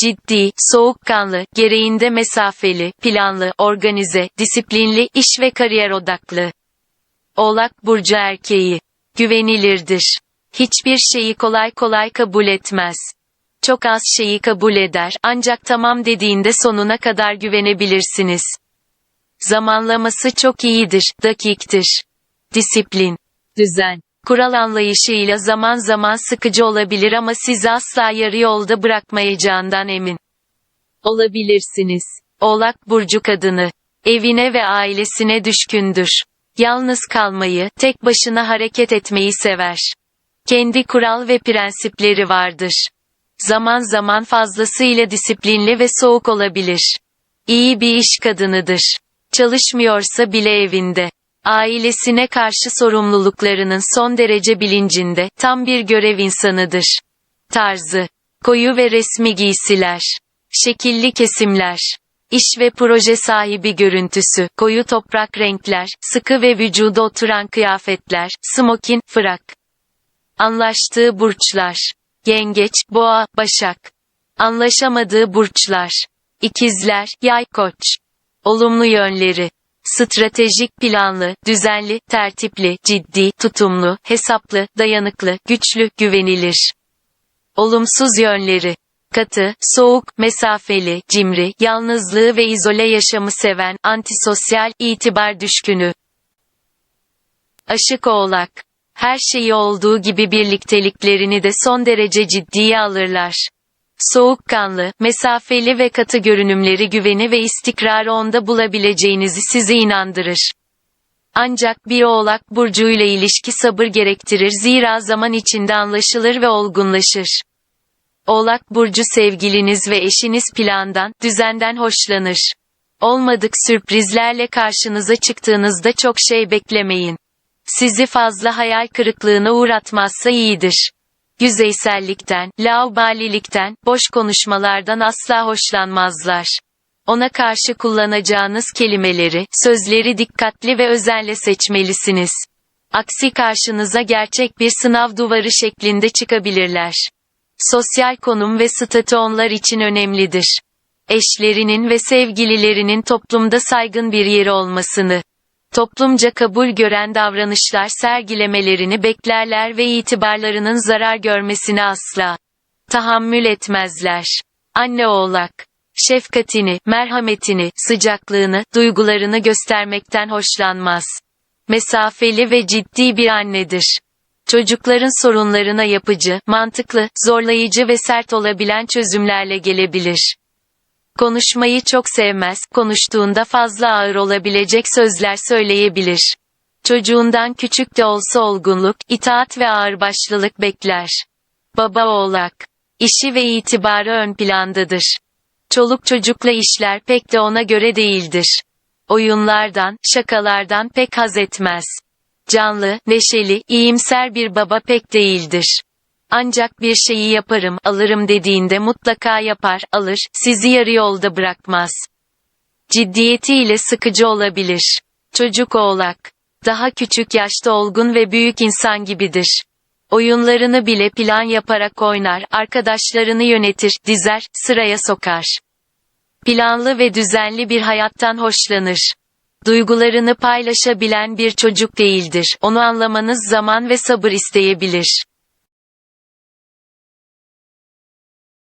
ciddi, soğukkanlı, gereğinde mesafeli, planlı, organize, disiplinli, iş ve kariyer odaklı. Oğlak burcu erkeği. Güvenilirdir. Hiçbir şeyi kolay kolay kabul etmez. Çok az şeyi kabul eder ancak tamam dediğinde sonuna kadar güvenebilirsiniz. Zamanlaması çok iyidir, dakiktir. Disiplin, düzen, kural anlayışıyla zaman zaman sıkıcı olabilir ama sizi asla yarı yolda bırakmayacağından emin olabilirsiniz. Oğlak burcu kadını evine ve ailesine düşkündür. Yalnız kalmayı, tek başına hareket etmeyi sever. Kendi kural ve prensipleri vardır. Zaman zaman fazlasıyla disiplinli ve soğuk olabilir. İyi bir iş kadınıdır. Çalışmıyorsa bile evinde. Ailesine karşı sorumluluklarının son derece bilincinde, tam bir görev insanıdır. Tarzı. Koyu ve resmi giysiler. Şekilli kesimler. İş ve proje sahibi görüntüsü, koyu toprak renkler, sıkı ve vücuda oturan kıyafetler, smokin, frak. Anlaştığı burçlar. Yengeç, boğa, başak. Anlaşamadığı burçlar. İkizler, yay koç. Olumlu yönleri. Stratejik planlı, düzenli, tertipli, ciddi, tutumlu, hesaplı, dayanıklı, güçlü, güvenilir. Olumsuz yönleri. Katı, soğuk, mesafeli, cimri, yalnızlığı ve izole yaşamı seven, antisosyal, itibar düşkünü. Aşık oğlak. Her şeyi olduğu gibi birlikteliklerini de son derece ciddiye alırlar. Soğukkanlı, mesafeli ve katı görünümleri güveni ve istikrarı onda bulabileceğinizi sizi inandırır. Ancak bir oğlak burcuyla ilişki sabır gerektirir zira zaman içinde anlaşılır ve olgunlaşır. Oğlak burcu sevgiliniz ve eşiniz plandan, düzenden hoşlanır. Olmadık sürprizlerle karşınıza çıktığınızda çok şey beklemeyin. Sizi fazla hayal kırıklığına uğratmazsa iyidir. Yüzeysellikten, laubalilikten, boş konuşmalardan asla hoşlanmazlar. Ona karşı kullanacağınız kelimeleri, sözleri dikkatli ve özenle seçmelisiniz. Aksi karşınıza gerçek bir sınav duvarı şeklinde çıkabilirler. Sosyal konum ve statü onlar için önemlidir. Eşlerinin ve sevgililerinin toplumda saygın bir yeri olmasını, toplumca kabul gören davranışlar sergilemelerini beklerler ve itibarlarının zarar görmesini asla tahammül etmezler. Anne oğlak, şefkatini, merhametini, sıcaklığını, duygularını göstermekten hoşlanmaz. Mesafeli ve ciddi bir annedir. Çocukların sorunlarına yapıcı, mantıklı, zorlayıcı ve sert olabilen çözümlerle gelebilir. Konuşmayı çok sevmez, konuştuğunda fazla ağır olabilecek sözler söyleyebilir. Çocuğundan küçük de olsa olgunluk, itaat ve ağırbaşlılık bekler. Baba oğlak. İşi ve itibarı ön plandadır. Çoluk çocukla işler pek de ona göre değildir. Oyunlardan, şakalardan pek haz etmez. Canlı, neşeli, iyimser bir baba pek değildir. Ancak bir şeyi yaparım, alırım dediğinde mutlaka yapar, alır, sizi yarı yolda bırakmaz. Ciddiyetiyle sıkıcı olabilir. Çocuk oğlak. Daha küçük yaşta olgun ve büyük insan gibidir. Oyunlarını bile plan yaparak oynar, arkadaşlarını yönetir, dizer, sıraya sokar. Planlı ve düzenli bir hayattan hoşlanır. Duygularını paylaşabilen bir çocuk değildir. Onu anlamanız zaman ve sabır isteyebilir.